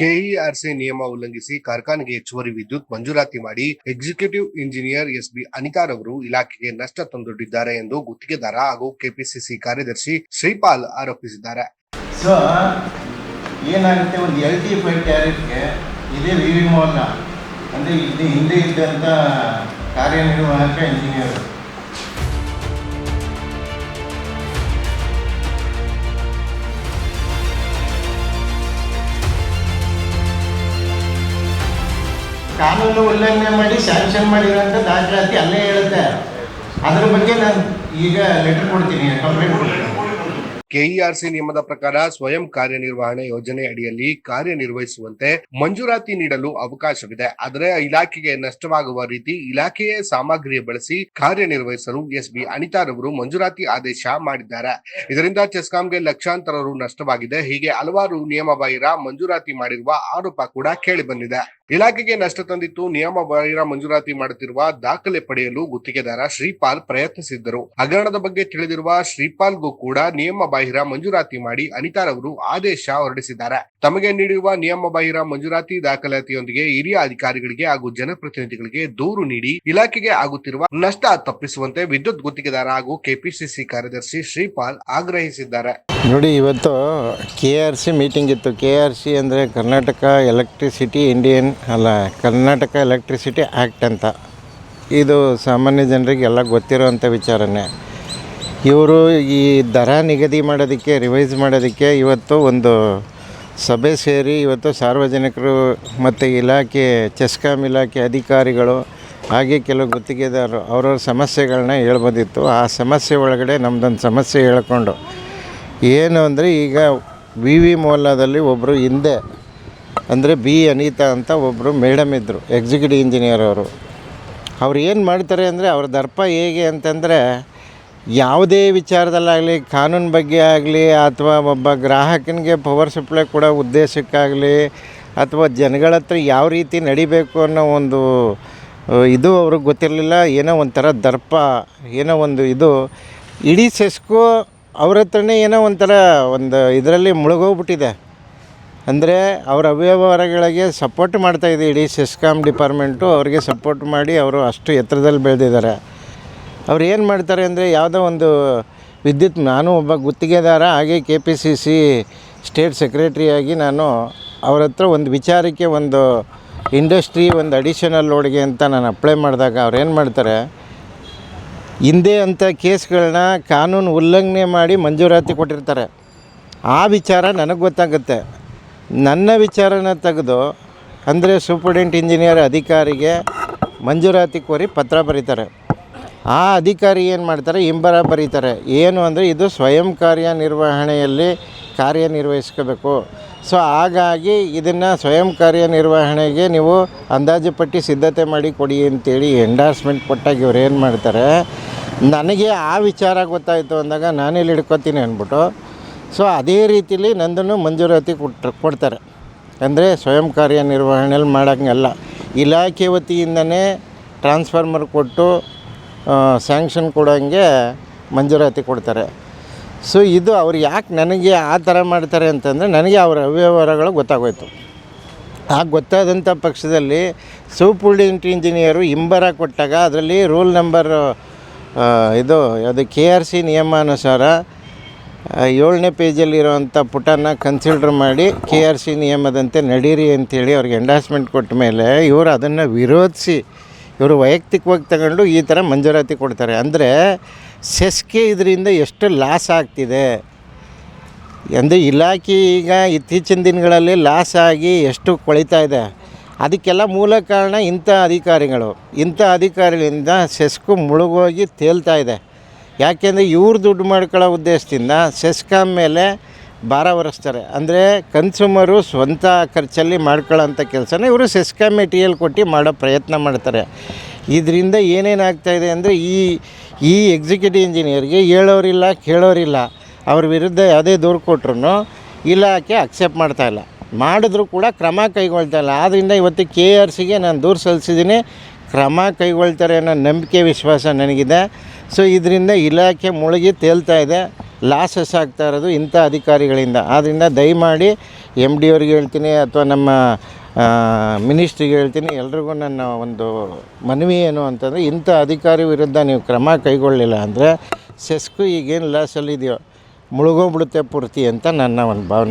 KERC ನಿಯಮ ಉಲ್ಲಂಘಿಸಿ ಕಾರ್ಖಾನೆಗೆ ಹೆಚ್ಚುವರಿ ವಿದ್ಯುತ್ ಮಂಜೂರಾತಿ ಮಾಡಿ ಎಕ್ಸಿಕ್ಯೂಟಿವ್ ಇಂಜಿನಿಯರ್ ಎಸ್ ಎಸ್ಬಿ ಅನಿತಾರವರು ಇಲಾಖೆಗೆ ನಷ್ಟ ತಂದೊಡ್ಡಿದ್ದಾರೆ ಎಂದು ಗುತ್ತಿಗೆದಾರ ಹಾಗೂ ಕೆಪಿಸಿಸಿ ಕಾರ್ಯದರ್ಶಿ ಶ್ರೀಪಾಲ್ ಆರೋಪಿಸಿದ್ದಾರೆ. ಸೊ ಏನಾಗುತ್ತೆ ಒಂದು ಎಲ್ ಟಿ ಫೈವ್ ಟ್ಯಾರಿಫ್ಗೆ ಇದೇ ವಿ ವಿ ಮೋಹನ್ ಅಂದರೆ ಹಿಂದೆ ಇದ್ದಂಥ ಕಾರ್ಯನಿರ್ವಾಹಕ ಇಂಜಿನಿಯರ್ ಕಾನೂನು ಉಲ್ಲಂಘನೆ ಮಾಡಿ ಸ್ಯಾಂಕ್ಷನ್ ಮಾಡಿರೋಂಥ ದಾಖಲಾತಿ ಅಲ್ಲೇ ಹೇಳುತ್ತೆ. ಅದ್ರ ಬಗ್ಗೆ ನಾನು ಈಗ ಲೆಟರ್ ಕೊಡ್ತೀನಿ ಕಂಪ್ಲೇಂಟ್ ಕೊಡ್ತೀನಿ. ಕೆಇಆರ್ಸಿ ನಿಯಮದ ಪ್ರಕಾರ ಸ್ವಯಂ ಕಾರ್ಯನಿರ್ವಹಣೆ ಯೋಜನೆ ಅಡಿಯಲ್ಲಿ ಕಾರ್ಯನಿರ್ವಹಿಸುವಂತೆ ಮಂಜೂರಾತಿ ನೀಡಲು ಅವಕಾಶವಿದೆ. ಆದರೆ ಇಲಾಖೆಗೆ ನಷ್ಟವಾಗುವ ರೀತಿ ಇಲಾಖೆಯೇ ಸಾಮಗ್ರಿ ಬಳಸಿ ಕಾರ್ಯನಿರ್ವಹಿಸಲು ಎಸ್ಬಿ ಅನಿತಾರವರು ಮಂಜೂರಾತಿ ಆದೇಶ ಮಾಡಿದ್ದಾರೆ. ಇದರಿಂದ ಚೆಸ್ಕಾಂಗೆ ಲಕ್ಷಾಂತರ ರು ನಷ್ಟವಾಗಿದೆ. ಹೀಗೆ ಹಲವಾರು ನಿಯಮ ಬಾಹಿರ ಮಂಜೂರಾತಿ ಮಾಡಿರುವ ಆರೋಪ ಕೂಡ ಕೇಳಿ ಬಂದಿದೆ ಇಲಾಖೆಗೆ ನಷ್ಟ ತಂದಿತ್ತು. ನಿಯಮ ಬಾಹಿರ ಮಂಜೂರಾತಿ ಮಾಡುತ್ತಿರುವ ದಾಖಲೆ ಪಡೆಯಲು ಗುತ್ತಿಗೆದಾರ ಶ್ರೀಪಾಲ್ ಪ್ರಯತ್ನಿಸಿದ್ದರು. ಹಗರಣದ ಬಗ್ಗೆ ತಿಳಿದಿರುವ ಶ್ರೀಪಾಲ್ಗೂ ಕೂಡ ನಿಯಮ ಮಂಜೂರಾತಿ ಮಾಡಿ ಅನಿತಾರವರು ಆದೇಶ ಹೊರಡಿಸಿದ್ದಾರೆ. ತಮಗೆ ನೀಡಿರುವ ನಿಯಮ ಬಾಹಿರ ಮಂಜೂರಾತಿ ದಾಖಲಾತಿಯೊಂದಿಗೆ ಹಿರಿಯ ಅಧಿಕಾರಿಗಳಿಗೆ ಹಾಗೂ ಜನಪ್ರತಿನಿಧಿಗಳಿಗೆ ದೂರು ನೀಡಿ ಇಲಾಖೆಗೆ ಆಗುತ್ತಿರುವ ನಷ್ಟ ತಪ್ಪಿಸುವಂತೆ ವಿದ್ಯುತ್ ಗುತ್ತಿಗೆದಾರ ಹಾಗೂ ಕೆಪಿಸಿಸಿ ಕಾರ್ಯದರ್ಶಿ ಶ್ರೀಪಾಲ್ ಆಗ್ರಹಿಸಿದ್ದಾರೆ. ನೋಡಿ, ಇವತ್ತು ಕೆ ಆರ್ ಸಿ ಮೀಟಿಂಗ್ ಇತ್ತು. ಕೆ ಆರ್ ಸಿ ಅಂದರೆ ಕರ್ನಾಟಕ ಎಲೆಕ್ಟ್ರಿಸಿಟಿ ಇಂಡಿಯನ್ ಅಲ್ಲ, ಕರ್ನಾಟಕ ಎಲೆಕ್ಟ್ರಿಸಿಟಿ ಆ್ಯಕ್ಟ್ ಅಂತ. ಇದು ಸಾಮಾನ್ಯ ಜನರಿಗೆ ಎಲ್ಲ ಗೊತ್ತಿರೋವಂಥ ವಿಚಾರನೇ. ಇವರು ಈ ದರ ನಿಗದಿ ಮಾಡೋದಕ್ಕೆ ರಿವೈಸ್ ಮಾಡೋದಕ್ಕೆ ಇವತ್ತು ಒಂದು ಸಭೆ ಸೇರಿ ಇವತ್ತು ಸಾರ್ವಜನಿಕರು ಮತ್ತು ಇಲಾಖೆ ಚೆಸ್ಕಾಮ್ ಇಲಾಖೆ ಅಧಿಕಾರಿಗಳು ಹಾಗೆ ಕೆಲವು ಗುತ್ತಿಗೆದಾರರು ಅವರವ್ರ ಸಮಸ್ಯೆಗಳನ್ನ ಹೇಳ್ಬೋದಿತ್ತು. ಆ ಸಮಸ್ಯೆ ಒಳಗಡೆ ನಮ್ಮದೊಂದು ಸಮಸ್ಯೆ ಹೇಳ್ಕೊಂಡು, ಏನು ಅಂದರೆ ಈಗ ವಿ ವಿ ಮೋಲಾದಲ್ಲಿ ಒಬ್ಬರು ಹಿಂದೆ, ಅಂದರೆ ಬಿ ಅನಿತಾ ಅಂತ ಒಬ್ಬರು ಮೇಡಮ್ ಇದ್ದರು ಎಕ್ಸಿಕ್ಯೂಟಿವ್ ಇಂಜಿನಿಯರ್ ಅವರು. ಅವ್ರು ಏನು ಮಾಡ್ತಾರೆ ಅಂದರೆ ಅವ್ರ ದರ್ಪ ಹೇಗೆ ಅಂತಂದರೆ ಯಾವುದೇ ವಿಚಾರದಲ್ಲಾಗಲಿ, ಕಾನೂನು ಬಗ್ಗೆ ಆಗಲಿ, ಅಥವಾ ಒಬ್ಬ ಗ್ರಾಹಕನಿಗೆ ಪವರ್ ಸಪ್ಲೈ ಕೊಡೋ ಉದ್ದೇಶಕ್ಕಾಗಲಿ, ಅಥವಾ ಜನಗಳ ಹತ್ರ ಯಾವ ರೀತಿ ನಡಿಬೇಕು ಅನ್ನೋ ಒಂದು ಇದು ಅವ್ರಿಗೆ ಗೊತ್ತಿರಲಿಲ್ಲ. ಏನೋ ಒಂಥರ ದರ್ಪ, ಏನೋ ಒಂದು ಇದು. ಇಡೀ ಸೆಸ್ಕೋ ಅವ್ರ ಹತ್ರನೇ ಏನೋ ಒಂಥರ ಒಂದು ಇದರಲ್ಲಿ ಮುಳುಗೋಗ್ಬಿಟ್ಟಿದೆ. ಅಂದರೆ ಅವರ ಅವ್ಯವಹಾರಗಳಿಗೆ ಸಪೋರ್ಟ್ ಮಾಡ್ತಾಯಿದೆ ಇಡೀ ಸೆಸ್ಕಾಮ್ ಡಿಪಾರ್ಟ್ಮೆಂಟು ಅವರಿಗೆ ಸಪೋರ್ಟ್ ಮಾಡಿ ಅವರು ಅಷ್ಟು ಎತ್ತರದಲ್ಲಿ ಬೆಳೆದಿದ್ದಾರೆ. ಅವ್ರು ಏನು ಮಾಡ್ತಾರೆ ಅಂದರೆ ಯಾವುದೋ ಒಂದು ವಿದ್ಯುತ್, ನಾನು ಒಬ್ಬ ಗುತ್ತಿಗೆದಾರ, ಹಾಗೆ K P C C state ಸೆಕ್ರೆಟ್ರಿಯಾಗಿ ನಾನು ಅವ್ರ ಹತ್ರ ಒಂದು ವಿಚಾರಕ್ಕೆ ಒಂದು ಇಂಡಸ್ಟ್ರಿ ಒಂದು ಅಡಿಷನಲ್ ಲೋಡ್ಗೆ ಅಂತ ನಾನು ಅಪ್ಲೈ ಮಾಡಿದಾಗ ಅವ್ರು ಏನು ಮಾಡ್ತಾರೆ, ಹಿಂದೆ ಅಂಥ ಕೇಸ್ಗಳನ್ನ ಕಾನೂನು ಉಲ್ಲಂಘನೆ ಮಾಡಿ ಮಂಜೂರಾತಿ ಕೊಟ್ಟಿರ್ತಾರೆ. ಆ ವಿಚಾರ ನನಗೆ ಗೊತ್ತಾಗುತ್ತೆ. ನನ್ನ ವಿಚಾರನ ತೆಗೆದು ಅಂದರೆ ಸೂಪರ್ಡೆಂಟ್ ಇಂಜಿನಿಯರ್ ಅಧಿಕಾರಿಗೆ ಮಂಜೂರಾತಿ ಕೋರಿ ಪತ್ರ ಬರೀತಾರೆ. ಆ ಅಧಿಕಾರಿ ಏನು ಮಾಡ್ತಾರೆ? ಹಿಂಬರ ಬರೀತಾರೆ. ಏನು ಅಂದರೆ ಇದು ಸ್ವಯಂ ಕಾರ್ಯನಿರ್ವಹಣೆಯಲ್ಲಿ ಕಾರ್ಯನಿರ್ವಹಿಸ್ಕೋಬೇಕು. ಸೊ, ಹಾಗಾಗಿ ಇದನ್ನು ಸ್ವಯಂ ಕಾರ್ಯನಿರ್ವಹಣೆಗೆ ನೀವು ಅಂದಾಜು ಪಟ್ಟಿ ಸಿದ್ಧತೆ ಮಾಡಿ ಕೊಡಿ ಅಂತೇಳಿ ಎಂಡಾರ್ಸ್ಮೆಂಟ್ ಕೊಟ್ಟಾಗ ಇವ್ರು ಏನು ಮಾಡ್ತಾರೆ? ನನಗೆ ಆ ವಿಚಾರ ಗೊತ್ತಾಯಿತು ಅಂದಾಗ ನಾನಿಲ್ಲಿ ಹಿಡ್ಕೊತೀನಿ ಅಂದ್ಬಿಟ್ಟು, ಸೊ, ಅದೇ ರೀತಿಲಿ ನಂದನ್ನು ಮಂಜೂರಾತಿ ಕೊಟ್ಟು, ಕೊಡ್ತಾರೆ. ಅಂದರೆ ಸ್ವಯಂ ಕಾರ್ಯನಿರ್ವಹಣೆಯಲ್ಲಿ ಮಾಡೋಂಗಲ್ಲ ಇಲಾಖೆ ವತಿಯಿಂದನೇ ಟ್ರಾನ್ಸ್ಫಾರ್ಮರ್ ಕೊಟ್ಟು ಸ್ಯಾಂಕ್ಷನ್ ಕೊಡೋಂಗೆ ಮಂಜೂರಾತಿ ಕೊಡ್ತಾರೆ. ಸೊ ಇದು ಅವ್ರು ಯಾಕೆ ನನಗೆ ಆ ಥರ ಮಾಡ್ತಾರೆ ಅಂತಂದರೆ ನನಗೆ ಅವರ ಅವ್ಯವಹಾರಗಳು ಗೊತ್ತಾಗೋಯ್ತು. ಆ ಗೊತ್ತಾದಂಥ ಪಕ್ಷದಲ್ಲಿ ಸೂಪರ್ಡೆಂಟ್ ಇಂಜಿನಿಯರು ಹಿಂಬರ ಕೊಟ್ಟಾಗ ಅದರಲ್ಲಿ ರೂಲ್ ನಂಬರ್ ಇದು, ಅದು ಕೆ ಆರ್ ಸಿ ನಿಯಮಾನುಸಾರ ಏಳನೇ ಪೇಜಲ್ಲಿರುವಂಥ ಪುಟನ ಕನ್ಸಿಡರ್ ಮಾಡಿ ಕೆ ಆರ್ ಸಿ ನಿಯಮದಂತೆ ನಡೀರಿ ಅಂತೇಳಿ ಅವ್ರಿಗೆ ಎಂಡಾಸ್ಮೆಂಟ್ ಕೊಟ್ಟ ಮೇಲೆ ಇವರು ಅದನ್ನು ವಿರೋಧಿಸಿ ಇವರು ವೈಯಕ್ತಿಕವಾಗಿ ತಗೊಂಡು ಈ ಥರ ಮಂಜೂರಾತಿ ಕೊಡ್ತಾರೆ. ಅಂದರೆ ಸೆಸ್ಕೆ ಇದರಿಂದ ಎಷ್ಟು ಲಾಸ್ ಆಗ್ತಿದೆ? ಅಂದರೆ ಇಲಾಖೆ ಈಗ ಇತ್ತೀಚಿನ ದಿನಗಳಲ್ಲಿ ಲಾಸ್ ಆಗಿ ಎಷ್ಟು ಕೊಳಿತಾ ಇದೆ? ಅದಕ್ಕೆಲ್ಲ ಮೂಲ ಕಾರಣ ಇಂಥ ಅಧಿಕಾರಿಗಳು. ಇಂಥ ಅಧಿಕಾರಿಗಳಿಂದ ಸೆಸ್ಕು ಮುಳುಗೋಗಿ ತೇಲ್ತಾ ಇದೆ. ಯಾಕೆಂದರೆ ಇವ್ರು ದುಡ್ಡು ಮಾಡ್ಕೊಳ್ಳೋ ಉದ್ದೇಶದಿಂದ ಸೆಸ್ಕಾಮ್ ಮೇಲೆ ಭಾರ ಹೊರಿಸ್ತಾರೆ ಅಂದರೆ ಕನ್ಸ್ಯೂಮರು ಸ್ವಂತ ಖರ್ಚಲ್ಲಿ ಮಾಡ್ಕೊಳ್ಳೋಂಥ ಕೆಲಸನ ಇವರು ಸೆಸ್ಕಾ ಮೆಟೀರಿಯಲ್ ಕೊಟ್ಟು ಮಾಡೋ ಪ್ರಯತ್ನ ಮಾಡ್ತಾರೆ. ಇದರಿಂದ ಏನೇನಾಗ್ತಾಯಿದೆ ಅಂದರೆ ಈ ಈ ಎಕ್ಸಿಕ್ಯೂಟಿವ್ ಇಂಜಿನಿಯರ್ಗೆ ಹೇಳೋರಿಲ್ಲ, ಕೇಳೋರಿಲ್ಲ. ಅವ್ರ ವಿರುದ್ಧ ಯಾವುದೇ ದೂರು ಕೊಟ್ರು ಇಲಾಖೆ ಅಕ್ಸೆಪ್ಟ್ ಮಾಡ್ತಾಯಿಲ್ಲ ಮಾಡಿದ್ರು ಕೂಡ ಕ್ರಮ ಕೈಗೊಳ್ತಾ ಇಲ್ಲ. ಆದ್ದರಿಂದ ಇವತ್ತು ಕೆ ಆರ್ ಸಿಗೆ ನಾನು ದೂರು ಸಲ್ಲಿಸಿದ್ದೀನಿ. ಕ್ರಮ ಕೈಗೊಳ್ತಾರೆ ಅನ್ನೋ ನಂಬಿಕೆ ವಿಶ್ವಾಸ ನನಗಿದೆ. ಸೊ, ಇದರಿಂದ ಇಲಾಖೆ ಮುಳುಗಿ ತೇಲ್ತಾ ಇದೆ. ಲಾಸಸ್ ಆಗ್ತಾ ಇರೋದು ಇಂಥ ಅಧಿಕಾರಿಗಳಿಂದ. ಆದ್ದರಿಂದ ದಯಮಾಡಿ ಎಂ ಡಿ ಅವ್ರಿಗೆ ಹೇಳ್ತೀನಿ ಅಥವಾ ನಮ್ಮ ಮಿನಿಸ್ಟ್ರಿಗೆ ಹೇಳ್ತೀನಿ ಎಲ್ರಿಗೂ ನನ್ನ ಒಂದು ಮನವಿ ಏನು ಅಂತಂದರೆ ಇಂಥ ಅಧಿಕಾರಿ ವಿರುದ್ಧ ನೀವು ಕ್ರಮ ಕೈಗೊಳ್ಳಿಲ್ಲ ಅಂದರೆ ಸೆಸ್ಕು ಈಗೇನು ಲಾಸಲ್ಲಿದೆಯೋ ಮುಳುಗೋಗ್ಬಿಡುತ್ತೆ ಪೂರ್ತಿ ಅಂತ ನನ್ನ ಒಂದು ಭಾವನೆ.